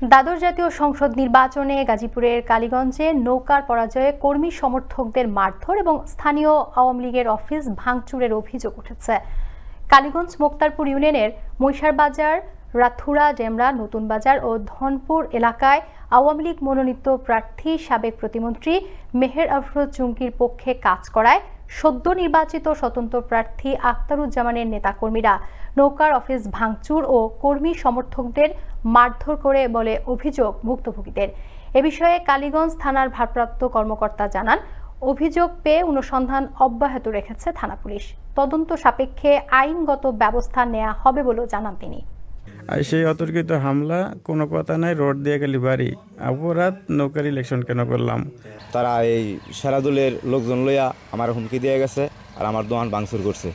দ্বাদশ জাতীয় সংসদ নির্বাচনে গাজীপুরের কালীগঞ্জে নৌকার পরাজয়ে কর্মী সমর্থকদের মারধর এবং স্থানীয় আওয়ামী লীগের অফিস ভাঙচুরের অভিযোগ উঠেছে। কালীগঞ্জ মোক্তারপুর ইউনিয়নের মৈশারবাজার রাথুরা, ডেমরা, নতুন বাজার ও ধনপুর এলাকায় আওয়ামী লীগ মনোনীত প্রার্থী সাবেক প্রতিমন্ত্রী মেহের আফরোজ চুমকির পক্ষে কাজ করায়। সদ্য নির্বাচিত স্বতন্ত্র প্রার্থী আখতারুজ্জামানের নেতাকর্মীরা নৌকার অফিস ভাঙচুর ও কর্মী সমর্থকদের মারধর করে বলে অভিযোগ ভুক্তভোগীদের। এ বিষয়ে কালীগঞ্জ থানার ভারপ্রাপ্ত কর্মকর্তা জানান, অভিযোগ পেয়ে অনুসন্ধান অব্যাহত রেখেছে থানা পুলিশ। তদন্ত সাপেক্ষে আইনগত ব্যবস্থা নেওয়া হবে বলেও জানান তিনি। আর সেই অতর্কিত হামলা কোনো কথা নাই, রোড দিয়ে গেলি বাড়ি। অপরাধ, নৌকার ইলেকশন কেন করলাম? তারা এই সেরাদুলের লোকজন লইয়া আমার হুমকি দিয়ে গেছে আর আমার দোয়ান ভাঙচুর করছে।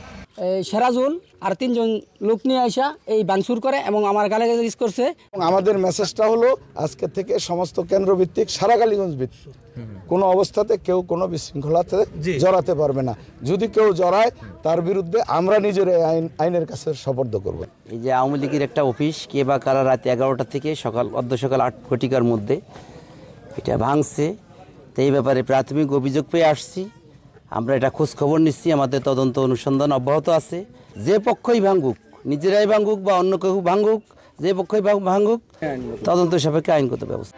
সেরাজুল আর তিনজন লোক নিয়ে আসা এই বানসুর করে এবং আমার গালে গালে ইস করছে। এবং আমাদের মেসেজটা হলো আজকে থেকে সমস্ত কেন্দ্রভিত্তিক সারা কালীগঞ্জ ভিত্তিক। কোনো অবস্থাতে কেউ কোনো বিশৃঙ্খলাতে জড়াতে পারবে না। যদি কেউ জড়ায় তার বিরুদ্ধে আমরা নিজের আইন আইনের কাছে সপর্দ করব। এই যে আওয়ামী লীগের একটা অফিস কে বা কারা রাত এগারোটা থেকে সকাল অর্ধ সকাল আট ঘটিকার মধ্যে এটা ভাঙছে। তো এই ব্যাপারে প্রাথমিক অভিযোগ পেয়ে আসছি। আমরা এটা খোঁজ খবর নিচ্ছি আমাদের তদন্ত অনুসন্ধান অব্যাহত আছে। যে পক্ষই ভাঙুক নিজেরাই ভাঙুক বা অন্য কেউ ভাঙ্গুক যে পক্ষই ভাঙুক তদন্ত সাপেক্ষে আইনগত ব্যবস্থা।